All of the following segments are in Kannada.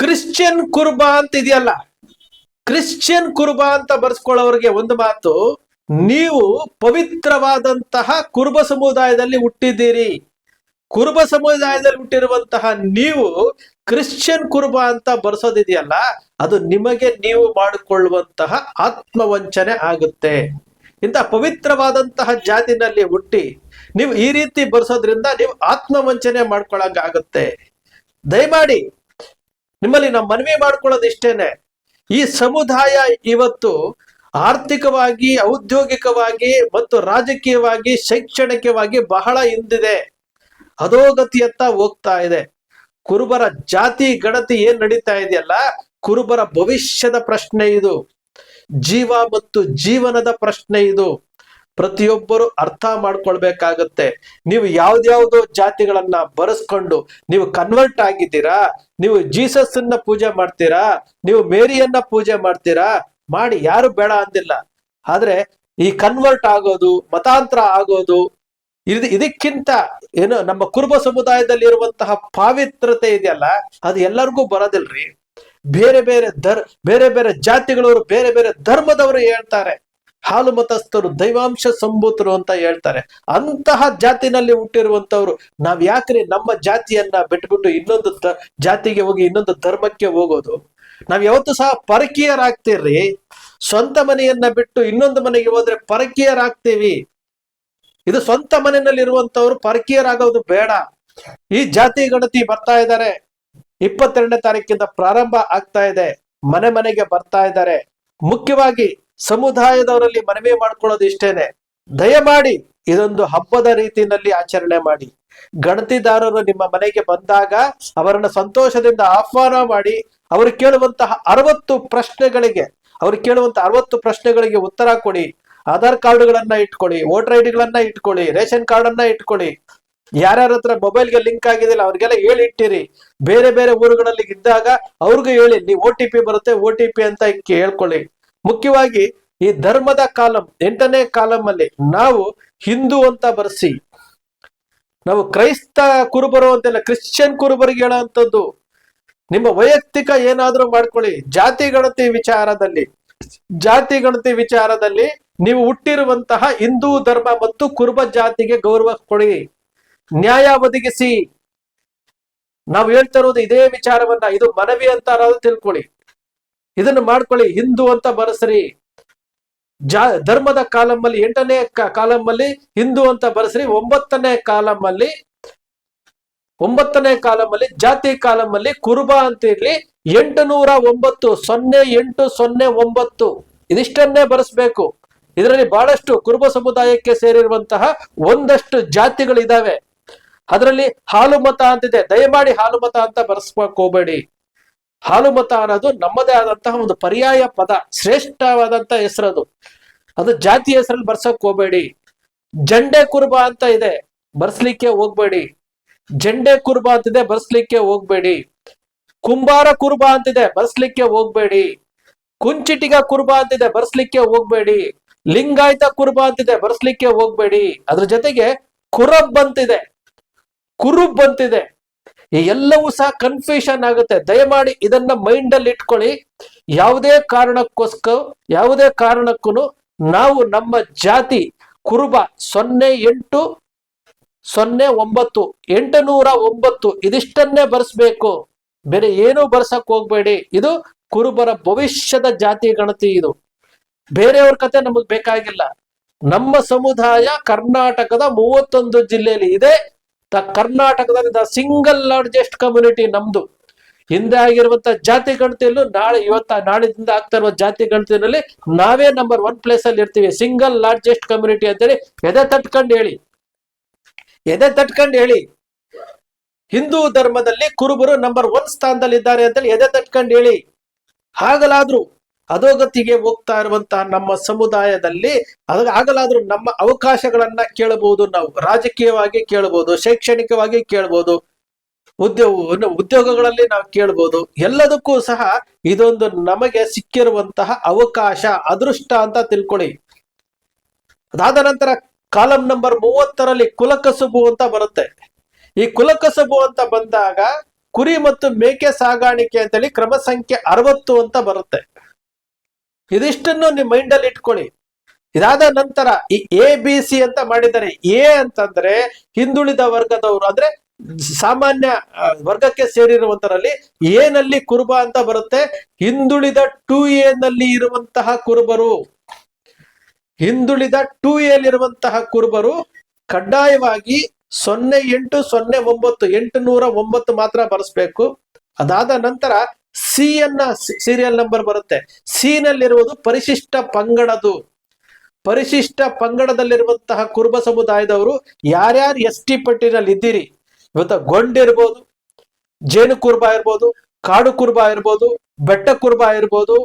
ಕ್ರಿಶ್ಚಿಯನ್ ಕುರುಬ ಅಂತ ಇದೆಯಲ್ಲ. ಕ್ರಿಶ್ಚಿಯನ್ ಕುರುಬ ಅಂತ ಬರ್ಸ್ಕೊಳ್ಳೋರಿಗೆ ಒಂದು ಮಾತು, ನೀವು ಪವಿತ್ರವಾದಂತಹ ಕುರುಬ ಸಮುದಾಯದಲ್ಲಿ ಹುಟ್ಟಿದ್ದೀರಿ. ಕುರುಬ ಸಮುದಾಯದಲ್ಲಿ ಹುಟ್ಟಿರುವಂತಹ ನೀವು ಕ್ರಿಶ್ಚಿಯನ್ ಕುರುಬ ಅಂತ ಬರ್ಸೋದಿದೆಯಲ್ಲ, ಅದು ನಿಮಗೆ ನೀವು ಮಾಡಿಕೊಳ್ಳುವಂತಹ ಆತ್ಮವಂಚನೆ ಆಗುತ್ತೆ. ಇಂಥ ಪವಿತ್ರವಾದಂತಹ ಜಾತಿನಲ್ಲಿ ಹುಟ್ಟಿ, ನೀವು ಈ ರೀತಿ ಬರ್ಸೋದ್ರಿಂದ ನೀವು ಆತ್ಮವಂಚನೆ ಮಾಡ್ಕೊಳಂಗಾಗುತ್ತೆ. ದಯಮಾಡಿ ನಿಮ್ಮಲ್ಲಿ ನಾವು ಮನವಿ ಮಾಡ್ಕೊಳ್ಳೋದು ಇಷ್ಟೇನೆ ಈ ಸಮುದಾಯ ಇವತ್ತು ಆರ್ಥಿಕವಾಗಿ, ಔದ್ಯೋಗಿಕವಾಗಿ ಮತ್ತು ರಾಜಕೀಯವಾಗಿ, ಶೈಕ್ಷಣಿಕವಾಗಿ ಬಹಳ ಹಿಂದಿದೆ. ಅಧೋಗತಿಯತ್ತ ಹೋಗ್ತಾ ಇದೆ. ಕುರುಬರ ಜಾತಿ ಗಣತಿ ಏನ್ ನಡೀತಾ ಇದೆಯಲ್ಲ, ಕುರುಬರ ಭವಿಷ್ಯದ ಪ್ರಶ್ನೆ ಇದು. ಜೀವ ಮತ್ತು ಜೀವನದ ಪ್ರಶ್ನೆ ಇದು. ಪ್ರತಿಯೊಬ್ಬರು ಅರ್ಥ ಮಾಡ್ಕೊಳ್ಬೇಕಾಗತ್ತೆ. ನೀವು ಯಾವ್ದ್ಯಾವ್ದೋ ಜಾತಿಗಳನ್ನ ಬರೆಸ್ಕೊಂಡು ನೀವು ಕನ್ವರ್ಟ್ ಆಗಿದ್ದೀರಾ, ನೀವು ಜೀಸಸ್ ಅನ್ನ ಪೂಜೆ ಮಾಡ್ತೀರಾ, ನೀವು ಮೇರಿಯನ್ನ ಪೂಜೆ ಮಾಡ್ತೀರಾ, ಮಾಡಿ ಯಾರು ಬೇಡ ಅಂದಿಲ್ಲ. ಆದ್ರೆ ಈ ಕನ್ವರ್ಟ್ ಆಗೋದು, ಮತಾಂತರ ಆಗೋದು, ಇದು ಇದಕ್ಕಿಂತ ಏನು ನಮ್ಮ ಕುರುಬ ಸಮುದಾಯದಲ್ಲಿ ಇರುವಂತಹ ಪಾವಿತ್ರತೆ ಇದೆಯಲ್ಲ, ಅದು ಎಲ್ಲರಿಗೂ ಬರೋದಿಲ್ರಿ. ಬೇರೆ ಬೇರೆ ಧರ್ ಬೇರೆ ಬೇರೆ ಜಾತಿಗಳವರು ಬೇರೆ ಬೇರೆ ಧರ್ಮದವರು ಹೇಳ್ತಾರೆ. ಹಾಲು ಮತಸ್ಥರು, ದೈವಾಂಶ ಸಂಭೂತರು ಅಂತ ಹೇಳ್ತಾರೆ. ಅಂತಹ ಜಾತಿನಲ್ಲಿ ಹುಟ್ಟಿರುವಂತವ್ರು ನಾವ್ ಯಾಕ್ರಿ ನಮ್ಮ ಜಾತಿಯನ್ನ ಬಿಟ್ಬಿಟ್ಟು ಇನ್ನೊಂದು ಜಾತಿಗೆ ಹೋಗಿ ಇನ್ನೊಂದು ಧರ್ಮಕ್ಕೆ ಹೋಗೋದು? ನಾವ್ ಯಾವತ್ತು ಸಹ ಪರಕೀಯರಾಗ್ತೀರಿ ಸ್ವಂತ ಮನೆಯನ್ನ ಬಿಟ್ಟು ಇನ್ನೊಂದು ಮನೆಗೆ ಹೋದ್ರೆ ಪರಕೀಯರಾಗ್ತೀವಿ. ಇದು ಸ್ವಂತ ಮನೆಯಲ್ಲಿ ಇರುವಂತವ್ರು ಪರಕೀಯರಾಗೋದು ಬೇಡ. ಈ ಜಾತಿ ಗಣತಿ ಬರ್ತಾ ಇದ್ದಾರೆ ಇಪ್ಪತ್ತೆರಡನೇ ತಾರೀಕಿಂದ ಪ್ರಾರಂಭ ಆಗ್ತಾ ಇದೆ. ಮನೆ ಮನೆಗೆ ಬರ್ತಾ ಇದ್ದಾರೆ ಮುಖ್ಯವಾಗಿ ಸಮುದಾಯದವರಲ್ಲಿ ಮನವಿ ಮಾಡ್ಕೊಳ್ಳೋದು ಇಷ್ಟೇನೆ. ದಯಮಾಡಿ ಇದೊಂದು ಹಬ್ಬದ ರೀತಿಯಲ್ಲಿ ಆಚರಣೆ ಮಾಡಿ. ಗಣತಿದಾರರು ನಿಮ್ಮ ಮನೆಗೆ ಬಂದಾಗ ಅವರನ್ನ ಸಂತೋಷದಿಂದ ಆಹ್ವಾನ ಮಾಡಿ, ಅವರು ಕೇಳುವಂತಹ ಅರವತ್ತು ಪ್ರಶ್ನೆಗಳಿಗೆ, ಅವರು ಕೇಳುವಂತಹ ಅರವತ್ತು ಪ್ರಶ್ನೆಗಳಿಗೆ ಉತ್ತರ ಕೊಡಿ. ಆಧಾರ್ ಕಾರ್ಡ್ಗಳನ್ನ ಇಟ್ಕೊಳ್ಳಿ, ವೋಟರ್ ಐ ಡಿಗಳನ್ನ ಇಟ್ಕೊಳ್ಳಿ, ರೇಷನ್ ಕಾರ್ಡ್ ಅನ್ನ ಇಟ್ಕೊಳ್ಳಿ. ಯಾರ್ಯಾರ ಹತ್ರ ಮೊಬೈಲ್ಗೆ ಲಿಂಕ್ ಆಗಿದಿಲ್ಲ ಅವ್ರಿಗೆಲ್ಲ ಹೇಳಿ ಇಟ್ಟಿರಿ ಬೇರೆ ಬೇರೆ ಊರುಗಳಲ್ಲಿ ಇದ್ದಾಗ ಅವ್ರಿಗೂ ಹೇಳಿ ನೀವು ಓ ಟಿ ಪಿ ಬರುತ್ತೆ, ಓ ಟಿ ಪಿ ಅಂತ ಹೇಳ್ಕೊಳ್ಳಿ ಮುಖ್ಯವಾಗಿ ಈ ಧರ್ಮದ ಕಾಲಂ, ಎಂಟನೇ ಕಾಲಂ ಅಲ್ಲಿ ನಾವು ಹಿಂದೂ ಅಂತ ಬರೆಸಿ, ನಾವು ಕ್ರೈಸ್ತ ಕುರುಬರು ಅಂತೆಲ್ಲ ಕ್ರಿಶ್ಚಿಯನ್ ಕುರುಬರಿಗೆ ಹೇಳೋಂಥದ್ದು ನಿಮ್ಮ ವೈಯಕ್ತಿಕ ಏನಾದ್ರೂ ಮಾಡ್ಕೊಳ್ಳಿ. ಜಾತಿ, ಗಣತಿ ವಿಚಾರದಲ್ಲಿ, ಜಾತಿ, ಗಣತಿ ವಿಚಾರದಲ್ಲಿ ನೀವು ಹುಟ್ಟಿರುವಂತಹ ಹಿಂದೂ ಧರ್ಮ ಮತ್ತು ಕುರುಬ ಜಾತಿಗೆ ಗೌರವ ಕೊಡಿ. ನ್ಯಾಯ ಒದಗಿಸಿ. ನಾವು ಹೇಳ್ತಾ ಇರೋದು ಇದೇ ವಿಚಾರವನ್ನ, ಇದು ಮನವಿ ಅಂತ ತಿಳ್ಕೊಳ್ಳಿ. ಇದನ್ನು ಮಾಡ್ಕೊಳ್ಳಿ. ಹಿಂದೂ ಅಂತ ಬರೆಸ್ರಿ. ಜಾ, ಧರ್ಮದ ಕಾಲಮ್ಮಲ್ಲಿ ಎಂಟನೇ ಕಾಲಮ್ಮಲ್ಲಿ ಹಿಂದೂ ಅಂತ ಬರೆಸ್ರಿ. ಒಂಬತ್ತನೇ ಕಾಲಮ್ಮಲ್ಲಿ ಒಂಬತ್ತನೇ ಕಾಲಮ್ಮಲ್ಲಿ ಜಾತಿ ಕಾಲಮ್ಮಲ್ಲಿ ಕುರುಬ ಅಂತ ಇರ್ಲಿ. ಎಂಟು ನೂರ ಒಂಬತ್ತು, ಸೊನ್ನೆ ಎಂಟು, ಸೊನ್ನೆ ಒಂಬತ್ತು. ಇದಿಷ್ಟನ್ನೇ ಬರೆಸ್ಬೇಕು. ಇದರಲ್ಲಿ ಬಹಳಷ್ಟು ಕುರುಬ ಸಮುದಾಯಕ್ಕೆ ಸೇರಿರುವಂತಹ ಒಂದಷ್ಟು ಜಾತಿಗಳಿದಾವೆ. ಅದರಲ್ಲಿ ಹಾಲು ಮತ ಅಂತಿದೆ. ದಯಮಾಡಿ ಹಾಲು ಮತ ಅಂತ ಬರ್ಸ್ಕೊಕ್ ಹೋಗ್ಬೇಡಿ. ಹಾಲು ಮತ ಅನ್ನೋದು ನಮ್ಮದೇ ಆದಂತಹ ಒಂದು ಪರ್ಯಾಯ ಪದ, ಶ್ರೇಷ್ಠವಾದಂತ ಹೆಸರದು. ಅದು ಜಾತಿ ಹೆಸರಲ್ಲಿ ಬರ್ಸಕ್ ಹೋಗ್ಬೇಡಿ. ಜಂಡೆ ಕುರುಬ ಅಂತ ಇದೆ, ಬರ್ಸ್ಲಿಕ್ಕೆ ಹೋಗ್ಬೇಡಿ. ಜಂಡೆ ಕುರುಬ ಅಂತಿದೆ, ಬರ್ಸ್ಲಿಕ್ಕೆ ಹೋಗ್ಬೇಡಿ. ಕುಂಬಾರ ಕುರುಬ ಅಂತಿದೆ, ಬರ್ಸ್ಲಿಕ್ಕೆ ಹೋಗ್ಬೇಡಿ. ಕುಂಚಿಟಿಗ ಕುರುಬ ಅಂತಿದೆ, ಬರ್ಸ್ಲಿಕ್ಕೆ ಹೋಗ್ಬೇಡಿ. ಲಿಂಗಾಯತ ಕುರುಬ ಅಂತಿದೆ, ಬರ್ಸ್ಲಿಕ್ಕೆ ಹೋಗ್ಬೇಡಿ. ಅದ್ರ ಜೊತೆಗೆ ಕುರಬ್ ಅಂತಿದೆ, ಕುರುಬ್ ಅಂತಿದೆ. ಎಲ್ಲವೂ ಸಹ ಕನ್ಫ್ಯೂಷನ್ ಆಗುತ್ತೆ. ದಯಮಾಡಿ ಇದನ್ನ ಮೈಂಡ್ ಅಲ್ಲಿ ಇಟ್ಕೊಳ್ಳಿ. ಯಾವುದೇ ಕಾರಣಕ್ಕೋಸ್ಕರ, ಯಾವುದೇ ಕಾರಣಕ್ಕೂ ನಾವು ನಮ್ಮ ಜಾತಿ ಕುರುಬ ಸೊನ್ನೆ ಎಂಟು, ಸೊನ್ನೆ ಒಂಬತ್ತು ಎಂಟು ನೂರ ಒಂಬತ್ತು ಇದಿಷ್ಟನ್ನೇ ಬರ್ಸ್ಬೇಕು. ಬೇರೆ ಏನೂ ಬರ್ಸಕ್ ಹೋಗ್ಬೇಡಿ. ಇದು ಕುರುಬರ ಭವಿಷ್ಯದ ಜಾತಿ ಗಣತಿ ಇದು. ಬೇರೆಯವ್ರ ಕತೆ ನಮಗ್ ಬೇಕಾಗಿಲ್ಲ. ನಮ್ಮ ಸಮುದಾಯ ಕರ್ನಾಟಕದ ಮೂವತ್ತೊಂದು ಜಿಲ್ಲೆಯಲ್ಲಿ ಇದೆ. ದ ಕರ್ನಾಟಕದಲ್ಲಿ ಸಿಂಗಲ್ ಲಾರ್ಜೆಸ್ಟ್ ಕಮ್ಯುನಿಟಿ ನಮ್ದು. ಹಿಂದೆ ಆಗಿರುವಂತ ಜಾತಿ ಗಣತಿಯಲ್ಲೂ ನಾಳೆ ಇವತ್ತ ನಾಳಿದಿಂದ ಆಗ್ತಾ ಇರುವ ಜಾತಿ ಗಣತಿನಲ್ಲಿ ನಾವೇ ನಂಬರ್ ಒನ್ ಪ್ಲೇಸ್ ಅಲ್ಲಿ ಇರ್ತೀವಿ. ಸಿಂಗಲ್ ಲಾರ್ಜೆಸ್ಟ್ ಕಮ್ಯುನಿಟಿ ಅಂತೇಳಿ ಎದೆ ತಟ್ಕೊಂಡು ಹೇಳಿ. ಎದೆ ತಟ್ಕೊಂಡು ಹೇಳಿ. ಹಿಂದೂ ಧರ್ಮದಲ್ಲಿ ಕುರುಬರು ನಂಬರ್ ಒನ್ ಸ್ಥಾನದಲ್ಲಿ ಇದ್ದಾರೆ ಅಂತೇಳಿ ಎದೆ ತಟ್ಕೊಂಡು ಹೇಳಿ. ಹಾಗಲಾದ್ರೂ ಅಧೋಗತಿಗೆ ಹೋಗ್ತಾ ಇರುವಂತಹ ನಮ್ಮ ಸಮುದಾಯದಲ್ಲಿ ಅದ ಆಗಲಾದ್ರೂ ನಮ್ಮ ಅವಕಾಶಗಳನ್ನ ಕೇಳಬಹುದು, ನಾವು ರಾಜಕೀಯವಾಗಿ ಕೇಳಬಹುದು, ಶೈಕ್ಷಣಿಕವಾಗಿ ಕೇಳಬಹುದು, ಉದ್ಯೋಗ ಉದ್ಯೋಗಗಳಲ್ಲಿ ನಾವು ಕೇಳ್ಬೋದು ಎಲ್ಲದಕ್ಕೂ ಸಹ ಇದೊಂದು ನಮಗೆ ಸಿಕ್ಕಿರುವಂತಹ ಅವಕಾಶ, ಅದೃಷ್ಟ ಅಂತ ತಿಳ್ಕೊಳ್ಳಿ. ಅದಾದ ನಂತರ ಕಾಲಂ ನಂಬರ್ ಮೂವತ್ತರಲ್ಲಿ ಕುಲಕಸುಬು ಅಂತ ಬರುತ್ತೆ. ಈ ಕುಲಕಸುಬು ಅಂತ ಬಂದಾಗ ಕುರಿ ಮತ್ತು ಮೇಕೆ ಸಾಗಾಣಿಕೆ ಅಂತೇಳಿ ಕ್ರಮ ಸಂಖ್ಯೆ ಅರವತ್ತು ಅಂತ ಬರುತ್ತೆ. ಇದಿಷ್ಟನ್ನು ನಿಮ್ ಮೈಂಡ್ ಅಲ್ಲಿ ಇಟ್ಕೊಳ್ಳಿ. ಇದಾದ ನಂತರ ಈ ಎ ಬಿ ಸಿ ಅಂತ ಮಾಡಿದ್ದಾರೆ ಎ ಅಂತಂದ್ರೆ ಹಿಂದುಳಿದ ವರ್ಗದವರು, ಅಂದ್ರೆ ಸಾಮಾನ್ಯ ವರ್ಗಕ್ಕೆ ಸೇರಿರುವಂತರಲ್ಲಿ ಏನಲ್ಲಿ ಕುರುಬ ಅಂತ ಬರುತ್ತೆ. ಹಿಂದುಳಿದ ಟೂ ಎ ನಲ್ಲಿ ಇರುವಂತಹ ಕುರುಬರು, ಹಿಂದುಳಿದ ಟೂ ಎಲ್ಲಿರುವಂತಹ ಕುರುಬರು ಕಡ್ಡಾಯವಾಗಿ ಸೊನ್ನೆ ಎಂಟು ಸೊನ್ನೆ ಒಂಬತ್ತು ಎಂಟು ನೂರ ಒಂಬತ್ತು ಮಾತ್ರ ಬರೆಸ್ಬೇಕು. ಅದಾದ ನಂತರ ಸಿ ಅನ್ನ ಸೀರಿಯಲ್ ನಂಬರ್ ಬರುತ್ತೆ. ಸಿ ನಲ್ಲಿರುವುದು ಪರಿಶಿಷ್ಟ ಪಂಗಡದು. ಪರಿಶಿಷ್ಟ ಪಂಗಡದಲ್ಲಿರುವಂತಹ ಕುರುಬ ಸಮುದಾಯದವರು ಯಾರ್ಯಾರು ಎಸ್ ಟಿ ಪಟ್ಟಿನಲ್ಲಿ ಇದ್ದೀರಿ? ಇವತ್ತ ಗೊಂಡಿರ್ಬೋದು ಜೇನು ಕುರುಬ ಇರ್ಬೋದು, ಕಾಡು ಕುರುಬ ಇರ್ಬೋದು, ಬೆಟ್ಟ ಕುರುಬ ಇರ್ಬೋದು,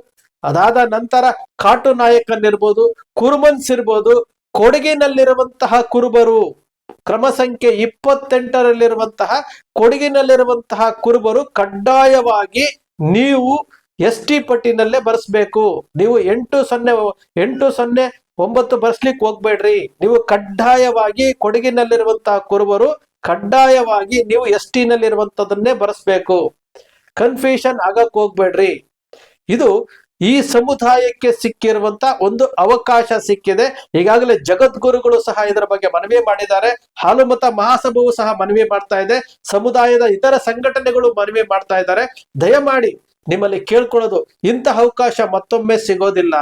ಅದಾದ ನಂತರ ಕಾಟು ನಾಯಕನ್ ಇರ್ಬೋದು, ಕುರುಮನ್ಸ್ ಇರ್ಬೋದು, ಕೊಡಗಿನಲ್ಲಿರುವಂತಹ ಕುರುಬರು. ಕ್ರಮ ಸಂಖ್ಯೆ ಇಪ್ಪತ್ತೆಂಟರಲ್ಲಿರುವಂತಹ ಕೊಡಗಿನಲ್ಲಿರುವಂತಹ ಕುರುಬರು ಕಡ್ಡಾಯವಾಗಿ ನೀವು ಎಸ್ ಟಿ ಪಟ್ಟಿನಲ್ಲೇ ಬರ್ಸ್ಬೇಕು. ನೀವು ಎಂಟು ಸೊನ್ನೆ ಎಂಟು ಸೊನ್ನೆ ಒಂಬತ್ತು ಬರ್ಸ್ಲಿಕ್ಕೆ ಹೋಗ್ಬೇಡ್ರಿ. ನೀವು ಕಡ್ಡಾಯವಾಗಿ ಕೊಡಗಿನಲ್ಲಿರುವಂತಹ ಕುರುಬರು ಕಡ್ಡಾಯವಾಗಿ ನೀವು ಎಸ್ ಟಿ ನಲ್ಲಿರುವಂತದನ್ನೇ ಬರೆಸ್ಬೇಕು. ಕನ್ಫ್ಯೂಷನ್ ಆಗಕ್ ಹೋಗ್ಬೇಡ್ರಿ. ಇದು ಈ ಸಮುದಾಯಕ್ಕೆ ಸಿಕ್ಕಿರುವಂತ ಒಂದು ಅವಕಾಶ ಸಿಕ್ಕಿದೆ. ಈಗಾಗಲೇ ಜಗದ್ಗುರುಗಳು ಸಹ ಇದರ ಬಗ್ಗೆ ಮನವಿ ಮಾಡಿದ್ದಾರೆ. ಹಾಲುಮತ ಮಹಾಸಭವು ಸಹ ಮನವಿ ಮಾಡ್ತಾ ಇದೆ. ಸಮುದಾಯದ ಇತರ ಸಂಘಟನೆಗಳು ಮನವಿ ಮಾಡ್ತಾ ಇದ್ದಾರೆ. ದಯಮಾಡಿ ನಿಮ್ಮಲ್ಲಿ ಕೇಳ್ಕೊಳ್ಳೋದು ಇಂತಹ ಅವಕಾಶ ಮತ್ತೊಮ್ಮೆ ಸಿಗೋದಿಲ್ಲ.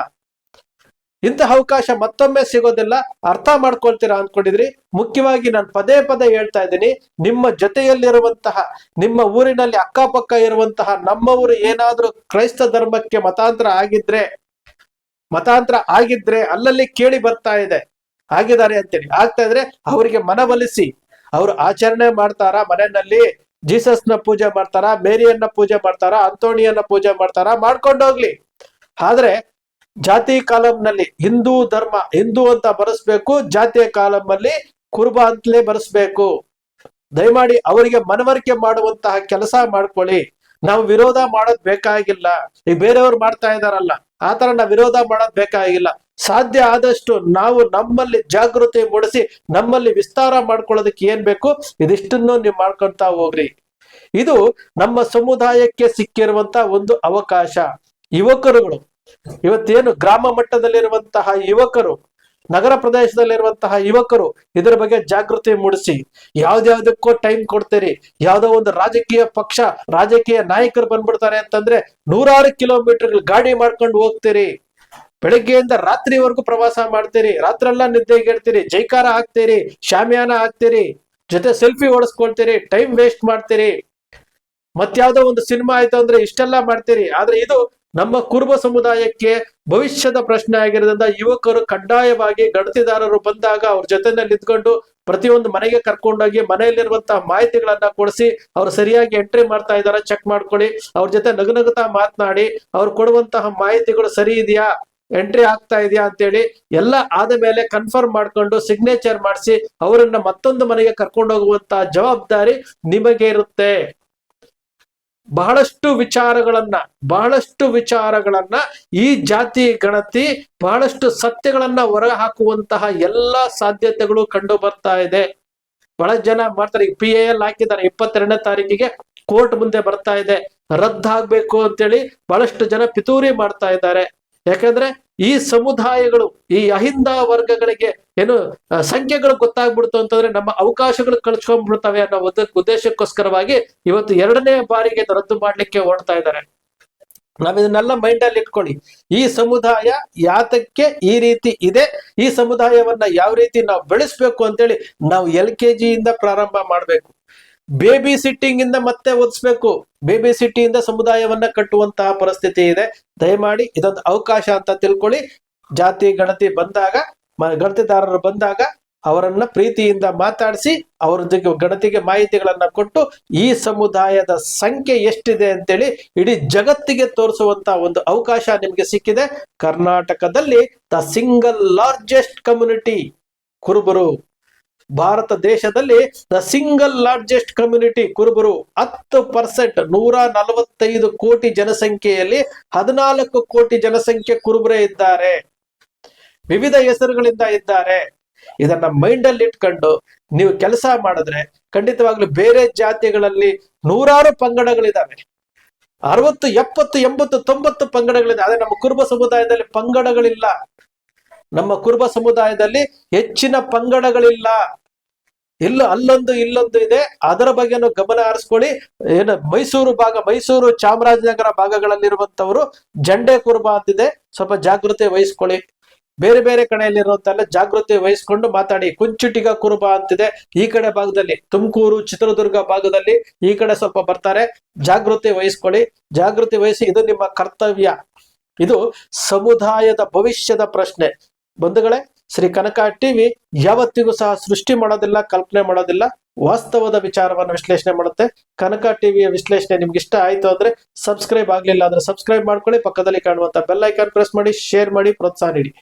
ಇಂತಹ ಅವಕಾಶ ಮತ್ತೊಮ್ಮೆ ಸಿಗೋದಿಲ್ಲ. ಅರ್ಥ ಮಾಡ್ಕೊಳ್ತೀರಾ ಅನ್ಕೊಂಡಿದ್ರಿ ಮುಖ್ಯವಾಗಿ ನಾನು ಪದೇ ಪದೇ ಹೇಳ್ತಾ ಇದ್ದೀನಿ. ನಿಮ್ಮ ಜೊತೆಯಲ್ಲಿರುವಂತಹ, ನಿಮ್ಮ ಊರಿನಲ್ಲಿ ಅಕ್ಕಪಕ್ಕ ಇರುವಂತಹ ನಮ್ಮವರು ಏನಾದ್ರೂ ಕ್ರೈಸ್ತ ಧರ್ಮಕ್ಕೆ ಮತಾಂತರ ಆಗಿದ್ರೆ ಮತಾಂತರ ಆಗಿದ್ರೆ ಅಲ್ಲಲ್ಲಿ ಕೇಳಿ ಬರ್ತಾ ಇದೆ. ಆಗಿದ್ದಾರೆ ಅಂತೇಳಿ ಆಗ್ತಾ ಇದ್ರೆ ಅವರಿಗೆ ಮನವೊಲಿಸಿ. ಅವರು ಆಚರಣೆ ಮಾಡ್ತಾರ? ಮನೆಯಲ್ಲಿ ಜೀಸಸ್ನ ಪೂಜೆ ಮಾಡ್ತಾರ? ಮೇರಿಯನ್ನ ಪೂಜೆ ಮಾಡ್ತಾರ? ಅಂತೋಣಿಯನ್ನ ಪೂಜೆ ಮಾಡ್ತಾರ? ಮಾಡ್ಕೊಂಡೋಗ್ಲಿ ಆದ್ರೆ ಜಾತಿ ಕಾಲಂನಲ್ಲಿ ಹಿಂದೂ ಧರ್ಮ ಹಿಂದೂ ಅಂತ ಬರೆಸ್ಬೇಕು, ಜಾತಿಯ ಕಾಲಂನಲ್ಲಿ ಕುರುಬ ಅಂತಲೇ ಬರೆಸ್ಬೇಕು. ದಯಮಾಡಿ ಅವರಿಗೆ ಮನವರಿಕೆ ಮಾಡುವಂತಹ ಕೆಲಸ ಮಾಡ್ಕೊಳ್ಳಿ. ನಾವು ವಿರೋಧ ಮಾಡೋದ್ ಬೇಕಾಗಿಲ್ಲ. ಈಗ ಬೇರೆಯವ್ರು ಮಾಡ್ತಾ ಇದಾರಲ್ಲ ಆತರ ನಾವು ವಿರೋಧ ಮಾಡೋದ್ ಬೇಕಾಗಿಲ್ಲ. ಸಾಧ್ಯ ಆದಷ್ಟು ನಾವು ನಮ್ಮಲ್ಲಿ ಜಾಗೃತಿ ಮೂಡಿಸಿ, ನಮ್ಮಲ್ಲಿ ವಿಸ್ತಾರ ಮಾಡ್ಕೊಳ್ಳೋದಕ್ಕೆ ಏನ್ ಬೇಕು? ಇದಿಷ್ಟನ್ನು ನೀವು ಮಾಡ್ಕೊಳ್ತಾ ಹೋಗ್ರಿ. ಇದು ನಮ್ಮ ಸಮುದಾಯಕ್ಕೆ ಸಿಕ್ಕಿರುವಂತ ಒಂದು ಅವಕಾಶ. ಯುವಕರುಗಳು ಇವತ್ತೇನು ಗ್ರಾಮ ಮಟ್ಟದಲ್ಲಿರುವಂತಹ ಯುವಕರು, ನಗರ ಪ್ರದೇಶದಲ್ಲಿರುವಂತಹ ಯುವಕರು ಇದರ ಬಗ್ಗೆ ಜಾಗೃತಿ ಮೂಡಿಸಿ. ಯಾವ್ದ್ಯಾವ್ದಕ್ಕೋ ಟೈಮ್ ಕೊಡ್ತೀರಿ. ಯಾವ್ದೋ ಒಂದು ರಾಜಕೀಯ ಪಕ್ಷ, ರಾಜಕೀಯ ನಾಯಕರು ಬಂದ್ಬಿಡ್ತಾರೆ ಅಂತಂದ್ರೆ ನೂರಾರು ಕಿಲೋಮೀಟರ್ ಗಾಡಿ ಮಾಡ್ಕೊಂಡು ಹೋಗ್ತೀರಿ. ಬೆಳಗ್ಗೆಯಿಂದ ರಾತ್ರಿವರೆಗೂ ಪ್ರವಾಸ ಮಾಡ್ತೀರಿ. ರಾತ್ರೆಲ್ಲ ನಿದ್ದೆಗೆಡ್ತೀರಿ ಜೈಕಾರ ಹಾಕ್ತೀರಿ. ಶಾಮಿಯಾನ ಹಾಕ್ತೀರಿ. ಜೊತೆ ಸೆಲ್ಫಿ ಓಡಿಸ್ಕೊಳ್ತೀರಿ ಟೈಮ್ ವೇಸ್ಟ್ ಮಾಡ್ತೀರಿ. ಮತ್ತಾವ್ದೋ ಒಂದು ಸಿನಿಮಾ ಆಯ್ತು ಅಂದ್ರೆ ಇಷ್ಟೆಲ್ಲ ಮಾಡ್ತೀರಿ. ಆದ್ರೆ ಇದು ನಮ್ಮ ಕುರುಬ ಸಮುದಾಯಕ್ಕೆ ಭವಿಷ್ಯದ ಪ್ರಶ್ನೆ ಆಗಿರೋದ್ರಿಂದ ಯುವಕರು ಕಡ್ಡಾಯವಾಗಿ ಗಣತಿದಾರರು ಬಂದಾಗ ಅವ್ರ ಜೊತೆನಲ್ಲಿ ನಿಂತ್ಕೊಂಡು ಪ್ರತಿಯೊಂದು ಮನೆಗೆ ಕರ್ಕೊಂಡೋಗಿ ಮನೆಯಲ್ಲಿರುವಂತಹ ಮಾಹಿತಿಗಳನ್ನ ಕೊಡಿಸಿ ಅವ್ರು ಸರಿಯಾಗಿ ಎಂಟ್ರಿ ಮಾಡ್ತಾ ಇದಾರ ಚೆಕ್ ಮಾಡ್ಕೊಳ್ಳಿ. ಅವ್ರ ಜೊತೆ ನಗುನಗುತ್ತಾ ಮಾತನಾಡಿ, ಅವ್ರು ಕೊಡುವಂತಹ ಮಾಹಿತಿಗಳು ಸರಿ ಇದೆಯಾ ಎಂಟ್ರಿ ಆಗ್ತಾ ಇದೆಯಾ ಅಂತೇಳಿ ಎಲ್ಲ ಆದ ಮೇಲೆ ಕನ್ಫರ್ಮ್ ಮಾಡ್ಕೊಂಡು ಸಿಗ್ನೇಚರ್ ಮಾಡಿಸಿ ಅವರನ್ನ ಮತ್ತೊಂದು ಮನೆಗೆ ಕರ್ಕೊಂಡು ಹೋಗುವಂತಹ ಜವಾಬ್ದಾರಿ ನಿಮಗೆ ಇರುತ್ತೆ. ಬಹಳಷ್ಟು ವಿಚಾರಗಳನ್ನ ಬಹಳಷ್ಟು ವಿಚಾರಗಳನ್ನ ಈ ಜಾತಿ ಗಣತಿ ಬಹಳಷ್ಟು ಸತ್ಯಗಳನ್ನ ಹೊರ ಹಾಕುವಂತಹ ಎಲ್ಲಾ ಸಾಧ್ಯತೆಗಳು ಕಂಡು ಬರ್ತಾ ಇದೆ. ಬಹಳ ಜನ ಮಾಡ್ತಾರೆ. ಪಿ ಎ ಎಲ್ ಹಾಕಿದ್ದಾರೆ. ಇಪ್ಪತ್ತೆರಡನೇ ತಾರೀಕಿಗೆ ಕೋರ್ಟ್ ಮುಂದೆ ಬರ್ತಾ ಇದೆ. ರದ್ದಾಗ್ಬೇಕು ಅಂತೇಳಿ ಬಹಳಷ್ಟು ಜನ ಪಿತೂರಿ ಮಾಡ್ತಾ ಇದ್ದಾರೆ. ಯಾಕಂದ್ರೆ ಈ ಸಮುದಾಯಗಳು, ಈ ಅಹಿಂದ ವರ್ಗಗಳಿಗೆ ಏನು ಸಂಖ್ಯೆಗಳು ಗೊತ್ತಾಗ್ಬಿಡ್ತು ಅಂತಂದ್ರೆ ನಮ್ಮ ಅವಕಾಶಗಳು ಕಳ್ಸ್ಕೊಂಡ್ಬಿಡ್ತವೆ ಅನ್ನೋ ಒಂದು ಉದ್ದೇಶಕ್ಕೋಸ್ಕರವಾಗಿ ಇವತ್ತು ಎರಡನೇ ಬಾರಿಗೆ ರದ್ದು ಮಾಡ್ಲಿಕ್ಕೆ ಹೊರಡ್ತಾ ಇದ್ದಾರೆ. ನಾವ್ ಇದನ್ನೆಲ್ಲ ಮೈಂಡ್ ಅಲ್ಲಿ ಇಟ್ಕೊಳ್ಳಿ. ಈ ಸಮುದಾಯ ಯಾತಕ್ಕೆ ಈ ರೀತಿ ಇದೆ? ಈ ಸಮುದಾಯವನ್ನ ಯಾವ ರೀತಿ ನಾವು ಬೆಳೆಸ್ಬೇಕು ಅಂತೇಳಿ ನಾವು ಎಲ್ ಕೆ ಜಿಯಿಂದ ಪ್ರಾರಂಭ ಮಾಡ್ಬೇಕು. ಬೇಬಿ ಸಿಟ್ಟಿಂಗ್ ಇಂದ ಮತ್ತೆ ಓದಿಸ್ಬೇಕು. ಬೇಬಿ ಸಿಟ್ಟಿಯಿಂದ ಸಮುದಾಯವನ್ನ ಕಟ್ಟುವಂತಹ ಪರಿಸ್ಥಿತಿ ಇದೆ. ದಯಮಾಡಿ ಇದೊಂದು ಅವಕಾಶ ಅಂತ ತಿಳ್ಕೊಳ್ಳಿ. ಜಾತಿ, ಗಣತಿ ಬಂದಾಗ ಗಣತಿದಾರರು ಬಂದಾಗ ಅವರನ್ನ ಪ್ರೀತಿಯಿಂದ ಮಾತಾಡಿಸಿ ಅವರ ಗಣತಿಗೆ ಮಾಹಿತಿಗಳನ್ನ ಕೊಟ್ಟು ಈ ಸಮುದಾಯದ ಸಂಖ್ಯೆ ಎಷ್ಟಿದೆ ಅಂತೇಳಿ ಇಡೀ ಜಗತ್ತಿಗೆ ತೋರಿಸುವಂತ ಒಂದು ಅವಕಾಶ ನಿಮಗೆ ಸಿಕ್ಕಿದೆ. ಕರ್ನಾಟಕದಲ್ಲಿ ದ ಸಿಂಗಲ್ ಲಾರ್ಜೆಸ್ಟ್ ಕಮ್ಯುನಿಟಿ ಕುರುಬರು ಭಾರತ ದೇಶದಲ್ಲಿ ದ ಸಿಂಗಲ್ ಲಾರ್ಜೆಸ್ಟ್ ಕಮ್ಯುನಿಟಿ ಕುರುಬರು ಹತ್ತು ಪರ್ಸೆಂಟ್ ನೂರ ನಲವತ್ತೈದು ಕೋಟಿ ಜನಸಂಖ್ಯೆಯಲ್ಲಿ ಹದಿನಾಲ್ಕು ಕೋಟಿ ಜನಸಂಖ್ಯೆ ಕುರುಬರೇ ಇದ್ದಾರೆ. ವಿವಿಧ ಹೆಸರುಗಳಿಂದ ಇದ್ದಾರೆ. ಇದನ್ನ ಮೈಂಡ್ ಅಲ್ಲಿ ಇಟ್ಕೊಂಡು ನೀವು ಕೆಲಸ ಮಾಡಿದ್ರೆ ಖಂಡಿತವಾಗ್ಲೂ ಬೇರೆ ಜಾತಿಗಳಲ್ಲಿ ನೂರಾರು ಪಂಗಡಗಳಿದಾವೆ. ಅರವತ್ತು, ಎಪ್ಪತ್ತು, ಎಂಬತ್ತು, ತೊಂಬತ್ತು ಪಂಗಡಗಳಿದೆ. ಆದರೆ ನಮ್ಮ ಕುರುಬ ಸಮುದಾಯದಲ್ಲಿ ಪಂಗಡಗಳಿಲ್ಲ. ನಮ್ಮ ಕುರುಬ ಸಮುದಾಯದಲ್ಲಿ ಹೆಚ್ಚಿನ ಪಂಗಡಗಳಿಲ್ಲ. ಇಲ್ಲ ಅಲ್ಲೊಂದು ಇಲ್ಲೊಂದು ಇದೆ. ಅದರ ಬಗ್ಗೆನೂ ಗಮನ ಹರಿಸ್ಕೊಳ್ಳಿ. ಏನು ಮೈಸೂರು ಭಾಗ, ಮೈಸೂರು ಚಾಮರಾಜನಗರ ಭಾಗಗಳಲ್ಲಿರುವಂತವರು ಜಂಡೆ ಕುರುಬ ಅಂತಿದೆ. ಸ್ವಲ್ಪ ಜಾಗೃತಿ ವಹಿಸ್ಕೊಳ್ಳಿ. ಬೇರೆ ಬೇರೆ ಕಡೆಯಲ್ಲಿರುವಂತೆಲ್ಲ ಜಾಗೃತಿ ವಹಿಸ್ಕೊಂಡು ಮಾತಾಡಿ. ಕುಂಚುಟಿಗ ಕುರುಬ ಅಂತಿದೆ. ಈ ಕಡೆ ಭಾಗದಲ್ಲಿ, ತುಮಕೂರು, ಚಿತ್ರದುರ್ಗ ಭಾಗದಲ್ಲಿ ಈ ಕಡೆ ಸ್ವಲ್ಪ ಬರ್ತಾರೆ. ಜಾಗೃತಿ ವಹಿಸ್ಕೊಳ್ಳಿ. ಜಾಗೃತಿ ವಹಿಸಿ ಇದು ನಿಮ್ಮ ಕರ್ತವ್ಯ. ಇದು ಸಮುದಾಯದ ಭವಿಷ್ಯದ ಪ್ರಶ್ನೆ. ಬಂಧುಗಳೇ ಶ್ರೀ ಕನಕ ಟಿವಿ ಯಾವತ್ತಿಗೂ ಸಹ ಸೃಷ್ಟಿ ಮಾಡೋದಿಲ್ಲ, ಕಲ್ಪನೆ ಮಾಡೋದಿಲ್ಲ, ವಾಸ್ತವದ ವಿಚಾರವನ್ನು ವಿಶ್ಲೇಷಣೆ ಮಾಡುತ್ತೆ. ಕನಕ ಟಿವಿಯ ವಿಶ್ಲೇಷಣೆ ನಿಮ್ಗೆ ಇಷ್ಟ ಆಯ್ತು ಅಂದ್ರೆ ಸಬ್ಸ್ಕ್ರೈಬ್ ಆಗ್ಲಿಲ್ಲ ಅಂದ್ರೆ ಸಬ್ಸ್ಕ್ರೈಬ್ ಮಾಡ್ಕೊಳ್ಳಿ. ಪಕ್ಕದಲ್ಲಿ ಕಾಣುವಂತ ಬೆಲ್ ಐಕಾನ್ ಪ್ರೆಸ್ ಮಾಡಿ ಶೇರ್ ಮಾಡಿ, ಪ್ರೋತ್ಸಾಹ ನೀಡಿ.